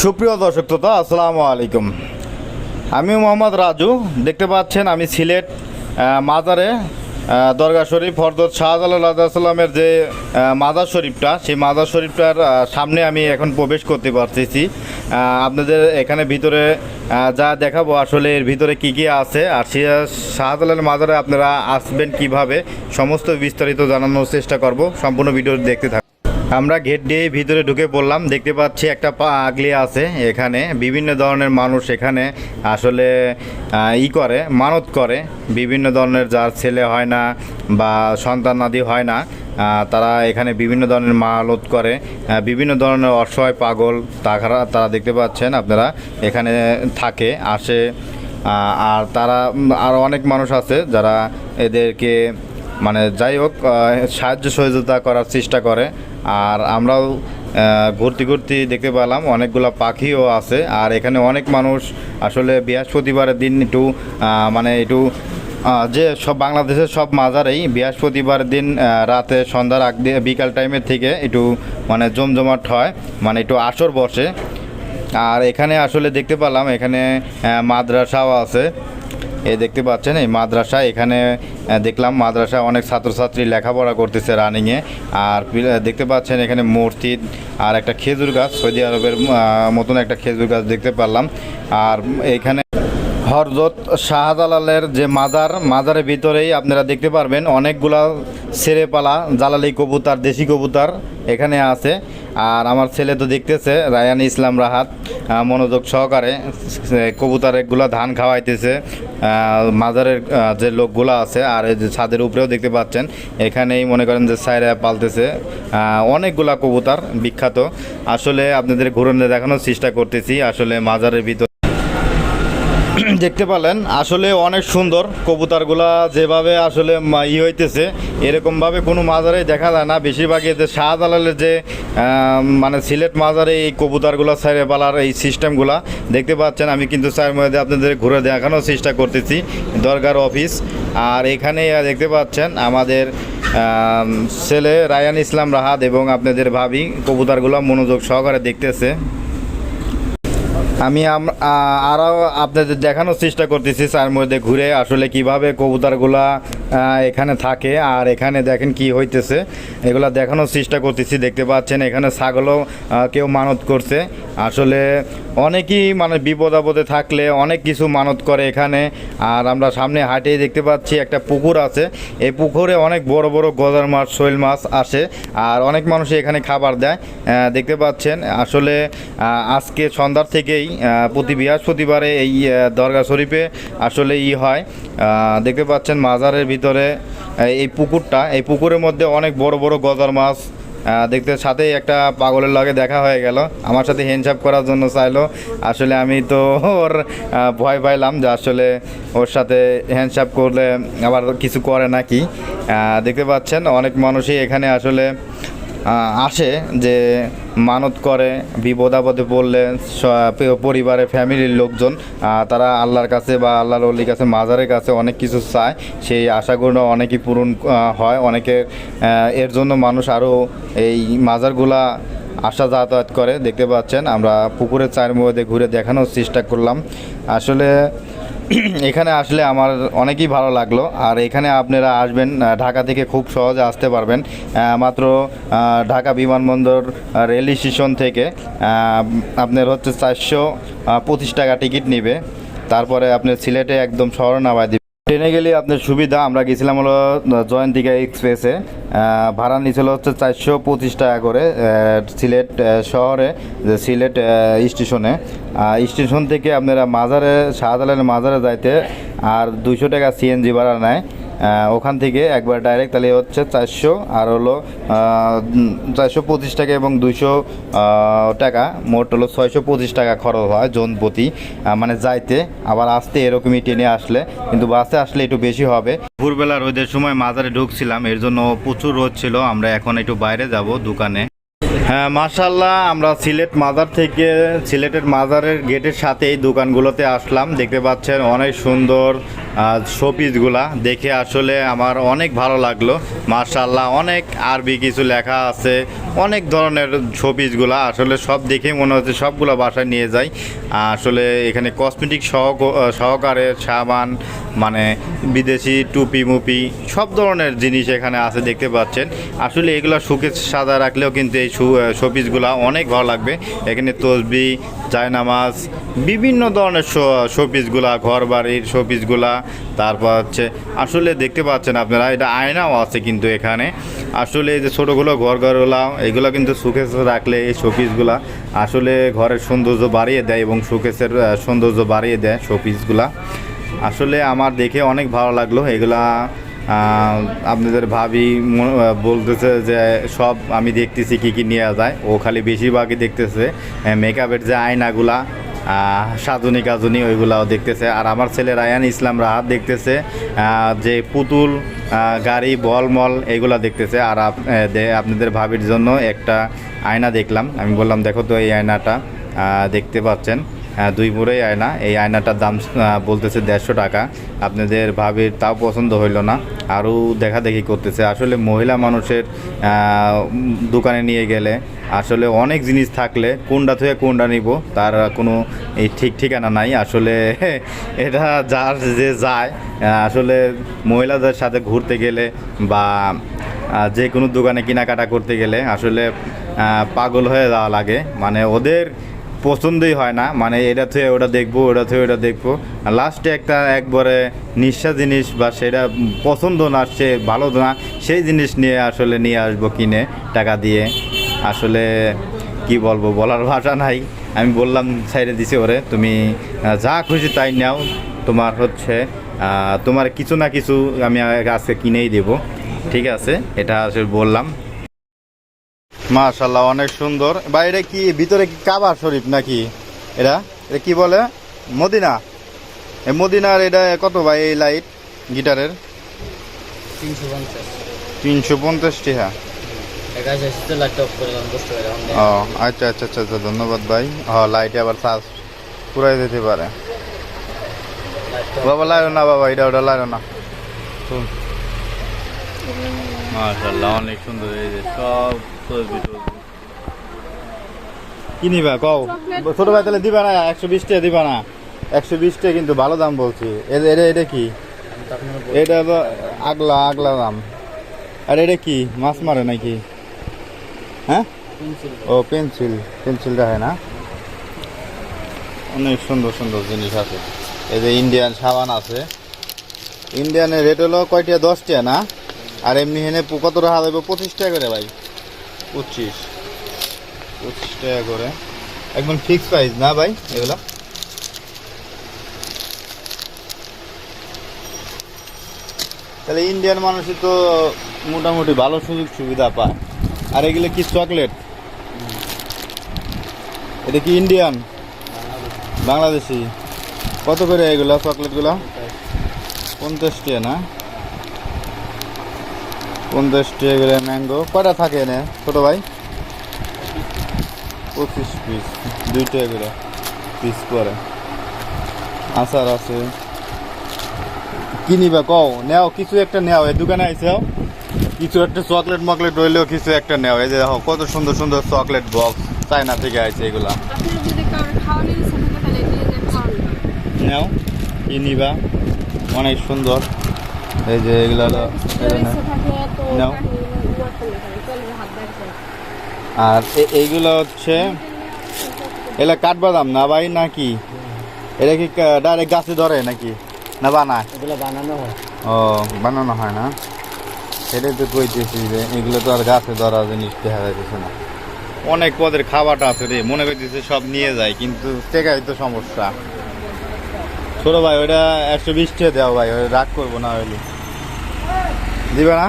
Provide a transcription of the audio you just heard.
সুপ্রিয় দর্শক শ্রোতা, আসসালামু আলাইকুম। আমি মোহাম্মদ রাজু, দেখতে পাচ্ছেন আমি সিলেট মাজারে দরগা শরীফ হরদত শাহজালাল সাল্লামের যে মাজার শরীফটা, সেই মাজার শরীফটার সামনে আমি এখন প্রবেশ করতে পারতেছি। আপনাদের এখানে ভিতরে যা দেখাবো আসলে এর ভিতরে কি কি আছে, আর সে শাহজালালের মাজারে আপনারা আসবেন কীভাবে, সমস্ত বিস্তারিত জানানোর চেষ্টা করব। সম্পূর্ণ ভিডিও দেখতে থাকুন। আমরা গেট দিয়ে ভিতরে ঢুকে পড়লাম। দেখতে পাচ্ছি একটা পা আগলি আছে এখানে। বিভিন্ন ধরনের মানুষ এখানে আসলে ই করে, মানত করে। বিভিন্ন ধরনের যার ছেলে হয় না বা সন্তান সন্তানাদি হয় না তারা এখানে বিভিন্ন ধরনের মালত করে বিভিন্ন ধরনের অসহায় পাগল তারা তারা দেখতে পাচ্ছেন আপনারা এখানে থাকে, আসে আর তারা আরও অনেক মানুষ আছে যারা এদেরকে মানে যাই হোক সাহায্য সহযোগিতা করার চেষ্টা করে। আর আমরাও ঘুরতে ঘুরতে দেখতে পেলাম, অনেকগুলো পাখিও আছে। আর এখানে অনেক মানুষ, আসলে বৃহস্পতিবারের দিন একটু মানে একটু যে সব বাংলাদেশের সব মাজারেই বৃহস্পতিবার দিন রাতে সন্ধ্যার আগ দিয়ে, বিকাল টাইমের থেকে একটু মানে জমজমাট হয় মানে একটু আসর বসে। আর এখানে আসলে দেখতে পেলাম, এখানে মাদ্রাসাও আছে। এই দেখতে পাচ্ছেন, এই মাদ্রাসা, এখানে দেখলাম মাদ্রাসা অনেক ছাত্রছাত্রী লেখাপড়া করতেছে রানিংয়ে। আর দেখতে পাচ্ছেন এখানে মসজিদ আর একটা খেজুর গাছ, সৌদি আরবের মতন একটা খেজুর গাছ দেখতে পারলাম। আর এখানে হরজত শাহজালালের যে মাজার, মাজারের ভিতরেই আপনারা দেখতে পারবেন অনেকগুলা সেরেপালা জালালি কবুতর, দেশি কবুতর এখানে আছে। আর আমার ছেলে তো দেখতেছে, রায়ান ইসলাম রাহাত মনোযোগ সহকারে কবুতরগুলো ধান খাওয়াইতেছে। মাজারের যে লোকগুলো আছে আর এই যে ছাদের উপরেও দেখতে পাচ্ছেন, এখানেই মনে করেন যে সাইরা পালতেছে অনেকগুলা কবুতার বিখ্যাত। আসলে আপনাদের ঘুরনে দেখানোর চেষ্টা করতেছি, আসলে মাজারের ভিতর দেখতে পালেন আসলে অনেক সুন্দর কবুতরগুলা যেভাবে আসলে ই হইতেছে, এরকমভাবে কোনো মাজারে দেখা যায় না। বেশিরভাগই যে শাহজালালের যে মানে সিলেট মাজারে এই কবুতরগুলো সাইরে পালার এই সিস্টেমগুলা দেখতে পাচ্ছেন। আমি কিন্তু চার মধ্যে আপনাদের ঘুরে দেখানোর চেষ্টা করতেছি দরকার অফিস। আর এখানে দেখতে পাচ্ছেন আমাদের ছেলে রায়ান ইসলাম রাহাত এবং আপনাদের ভাবি কবুতরগুলো মনোযোগ সহকারে দেখতেছে। আমি আরও আপনাদের দেখানোর চেষ্টা করতেছি তার মধ্যে ঘুরে আসলে কীভাবে কবুতরগুলা এখানে থাকে আর এখানে দেখেন কি হইতেছে। এগুলা দেখানোর চেষ্টা করতেছি, দেখতে পাচ্ছেন এখানে ছাগলও কেউ মানত করছে। আসলে অনেকই মানে বিপদ আপদে থাকলে অনেক কিছু মানত করে এখানে। আর আমরা সামনে হাটেই দেখতে পাচ্ছি একটা পুকুর আছে। এই পুকুরে অনেক বড় বড় গজার মাছ, শৈল মাছ আসে আর অনেক মানুষ এখানে খাবার দেয়। দেখতে পাচ্ছেন আসলে আজকে সন্ধ্যার থেকেই প্রতি বৃহস্পতিবারে এই দরগা শরীফে আসলে ই হয়। দেখতে পাচ্ছেন মাজারের ভিতরে এই পুকুরটা, এই পুকুরের মধ্যে অনেক বড় বড় গজার মাছ দেখতে সাথেই একটা পাগলের লগে দেখা হয়ে গেল। আমার সাথে হ্যান্ডসাপ করার জন্য চাইলো। আসলে আমি তো ওর ভয় পাইলাম যে আসলে ওর সাথে হ্যান্ডসাপ করলে আবার কিছু করে নাকি। দেখতে পাচ্ছেন অনেক মানুষই এখানে আসলে আসে যে মানত করে, বিপদ আপদে পড়লে স- প- পরিবারের ফ্যামিলির লোকজন তারা আল্লাহর কাছে বা আল্লাহর অলির কাছে, মাজারের কাছে অনেক কিছু চায়। সেই আশাগুলো অনেকই পূরণ হয়। অনেকে এর জন্য মানুষ আরও এই মাজারগুলা আসা যাতায়াত করে। দেখতে পাচ্ছেন, আমরা পুকুরের চায়ের মধ্যে ঘুরে দেখানোর চেষ্টা করলাম। আসলে এখানে আসলে আমার অনেকই ভালো লাগল। আর এখানে আপনারা আসবেন ঢাকা থেকে খুব সহজে আসতে পারবেন। মাত্র ঢাকা বিমানবন্দর রেল স্টেশন থেকে আপনার হচ্ছে চারশো পঁচিশ টাকা টিকিট নেবে। তারপরে আপনার সিলেটে একদম শহর নামায় ট্রেনে গেলে আপনার সুবিধা, আমরা গেছিলাম হলো জয়ন্তিকা এক্সপ্রেসে। ভাড়া নিয়েছিল হচ্ছে চারশো পঁচিশ টাকা করে সিলেট শহরে সিলেট স্টেশনে। স্টেশন থেকে আপনারা মাজারে, শাহজালালের মাজারে যাইতে আর দুইশো টাকা সিএনজি ভাড়া নেয়। ওখান থেকে একবার ডাইরেক্ট তাহলে হচ্ছে চারশো আর হলো চারশো পঁচিশ টাকা এবং দুইশো টাকা, মোট হলো ছয়শো পঁচিশ টাকা খরচ হয় জন প্রতি মানে যাইতে, আবার আসতে এরকমই ট্রেনে আসলে, কিন্তু বাসে আসলে একটু বেশি হবে। ভোরবেলা রোদের সময় মাজারে ঢুকছিলাম, এর জন্য প্রচুর রোদ ছিল, আমরা এখন একটু বাইরে যাব দোকানে। হ্যাঁ মাশাল্লাহ আমরা সিলেট মাজার থেকে, সিলেটের মাজারের গেটের সাথে এই দোকানগুলোতে আসলাম, দেখতে পাচ্ছেন অনেক সুন্দর শোপিসগুলা দেখে আসলে আমার অনেক ভালো লাগল। মার্শাল্লাহ অনেক আরবি কিছু লেখা আছে। অনেক ধরনের শোপিসগুলা আসলে সব দেখেই মনে হচ্ছে সবগুলো বাসায় নিয়ে যাই। আসলে এখানে কসমেটিক সহ সহকারে সাবান মানে বিদেশি টুপি মুপি, সব ধরনের জিনিস এখানে আছে দেখতে পাচ্ছেন। আসলে এগুলো শুকে সাদা রাখলেও কিন্তু এই শোপিসগুলো অনেক ভালো লাগবে। এখানে তসবি জায়নামাজ, বিভিন্ন ধরনের শোপিসগুলা ঘর বাড়ির শোপিসগুলা তারপর হচ্ছে, আসলে দেখতে পাচ্ছেন আপনারা, এটা আয়নাও আছে কিন্তু এখানে। আসলে এই যে ছোটোগুলো ঘর ঘরগুলা এগুলো কিন্তু সুকেস রাখলে এই শোপিসগুলা আসলে ঘরের সৌন্দর্য বাড়িয়ে দেয় এবং শোকেসের সৌন্দর্য বাড়িয়ে দেয় শোপিসগুলা। আসলে আমার দেখে অনেক ভালো লাগল। এগুলা আপনাদের ভাবি বলতেছে যে সব আমি দেখতেছি কি কি নেওয়া যায়। ও খালি বেশিরভাগই দেখতেছে মেকআপের যে আয়নাগুলা সাজুনি কাজুনি ওইগুলাও দেখতেছে। আর আমার ছেলে রায়ান ইসলাম রাহাত দেখতেছে যে পুতুল গাড়ি বল মল এইগুলা দেখতেছে। আর আপনাদের ভাবির জন্য একটা আয়না দেখলাম। আমি বললাম, দেখো তো এই আয়নাটা দেখতে পাচ্ছেন। দুই মুড়েই আয়না। এই আয়নাটার দাম বলতেছে দেড়শো টাকা। আপনাদের ভাবির তাও পছন্দ হইল না। আরও দেখা দেখি করতেছে। আসলে মহিলা মানুষের দোকানে নিয়ে গেলে আসলে অনেক জিনিস থাকলে কোনটা থেকে কোনটা নিব, তার কোনো এই ঠিক ঠিকানা নাই। আসলে এটা যার যে যায় আসলে মহিলাদের সাথে ঘুরতে গেলে বা যে কোনো দোকানে কেনাকাটা করতে গেলে আসলে পাগল হয়ে যাওয়া লাগে। মানে ওদের পছন্দই হয় না। মানে এটা থেকে ওটা দেখব, ওটা থেকে ওটা দেখব। লাস্টে একটা একবারে নিঃশ্বা জিনিস বা সেটা পছন্দ না, সে ভালো না, সেই জিনিস নিয়ে আসলে নিয়ে আসব কিনে টাকা দিয়ে। আসলে কি বলব, বলার ভাষা নাই। আমি বললাম সাইডে দিছি ওরে, তুমি যা খুশি তাই নাও। তোমার হচ্ছে তোমার কিছু না কিছু আমি আজকে কিনেই দেব। ঠিক আছে, এটা আসলে বললাম। মাশাল্লাহ অনেক সুন্দর। বা এটা কি, ভিতরে কি কাবা শরীফ নাকি? এটা? এটা কি বলে? মদিনা। এই মদিনার এটা কত ভাই এই লাইট, গিটারের? তিনশো পঞ্চাশ। তিনশো পঞ্চাশ টাকা একা এসেছে লাইট অফ করে আমি বসতে পারি এখন ও আচ্ছা আচ্ছা আচ্ছা আচ্ছা ধন্যবাদ ভাই। হ লাইটে আবার চার্জ পুরাই দিতে পারে। বাবা, লাইও না বাবা, এটা ওটা লাইও না। মাশাল্লাহ অনেক সুন্দর এই যে সব তসবি কি নিবা কও? ছোট ভাই তাহলে দিবা না, একশো বিশ টাকা দিবা না। একশো বিশ টাকা কিন্তু ভালো দাম বলছি। এটা এটা কি? এটা আগলা আগলা দাম। আর এটা কি? মাছ মারে নাকি? হ্যাঁ? ও, পেন্সিল। পেন্সিলটা হয় না? অনেক সুন্দর সুন্দর জিনিস আছে। এই যে ইন্ডিয়ান সাবান আছে। ইন্ডিয়ানের রেট হলো কয়টা? দশটা না? আর এমনি হেনে কত টাকা দেবো পঁচিশ টাকা করে ভাই। পঁচিশ। পঁচিশ টাকা করে। একদম ফিক্স প্রাইস না ভাই? এগুলো? তাহলে ইন্ডিয়ান মানুষই তো মোটামুটি ভালো সুযোগ সুবিধা পায়। আর এগুলো কি চকলেট এটা কি ইন্ডিয়ান বাংলাদেশি। কত করে এগুলো চকলেটগুলো পঞ্চাশ টাকা, না? পঞ্চাশ টাকা করে ম্যাঙ্গো কয়টা থাকে এনে ছোটো ভাই? পঁচিশ পিস দুই টাকা করে পিস করে। আচার আছে। কি নিবা কও নেও কিছু একটা নেও। এই দোকানে আইসাও কিছু একটা চকলেট মকলেট রইলেও কিছু একটা নেও। এই যে দেখো কত সুন্দর সুন্দর চকলেট বক্স চায়না থেকে আইছে এগুলা। নেও কি নিবা। অনেক সুন্দর। এই যে এগুলা হলো নাও। আর এইগুলো হচ্ছে এগুলা কাঠবাদাম না ভাই নাকি এটা কি ডাইরেক্ট গাছে ধরে নাকি? না বানায়? এগুলো বানানো হয়। ও বানানো হয় না? সেটাই তো কইতেছি যে এগুলো তো আর গাছে ধরা জিনিস দেখা যাইতেছে না। অনেক পদের খাবারটা আছে রে মনে করতেছে সব নিয়ে যায় কিন্তু টেকাই তো সমস্যা। ছোট ভাই ওইটা একশো বিশ টাকা দেওয়া ভাই রাগ করব না হইলে। দিবে না?